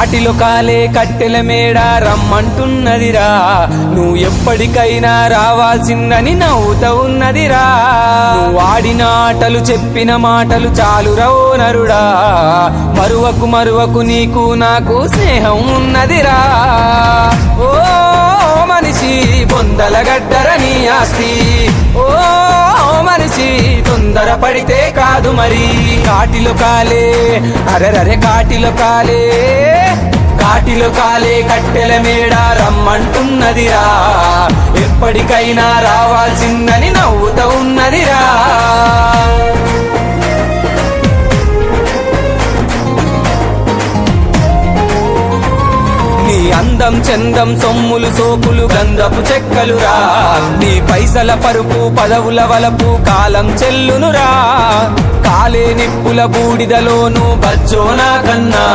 కాటిలో కాలే కట్టెల మేడ రమ్మంటున్నదిరా. నువ్వు ఎప్పటికైనా రావాల్సిందని నవ్వుతా ఉన్నదిరా నువ్వు ఆటలు చెప్పిన మాటలు చాలు రవో నరుడా. మరువకు మరువకు నీకు నాకు స్నేహం ఉన్నదిరా. ఓ మనిషి బొందల గడ్డరని ఆస్తి. ఓ మనిషి తొందర పడితే కాదు మరి. కాటిలో కాలే అరెరరే కాటిలో కాలే. కాటిలో కాలే కట్టెల మేడ రమ్మంటున్నదిరా. ఎప్పటికైనా రావాల్సిందని నవ్వుతా ఉన్నదిరా. నీ అందం చందం సొమ్ములు సోకులు గంధపు చెక్కలురా. నీ పైసల పరుపు పదవుల వలపు కాలం చెల్లునురా. కాలే నిప్పుల బూడిదలోను బజ్జోనా కన్నా.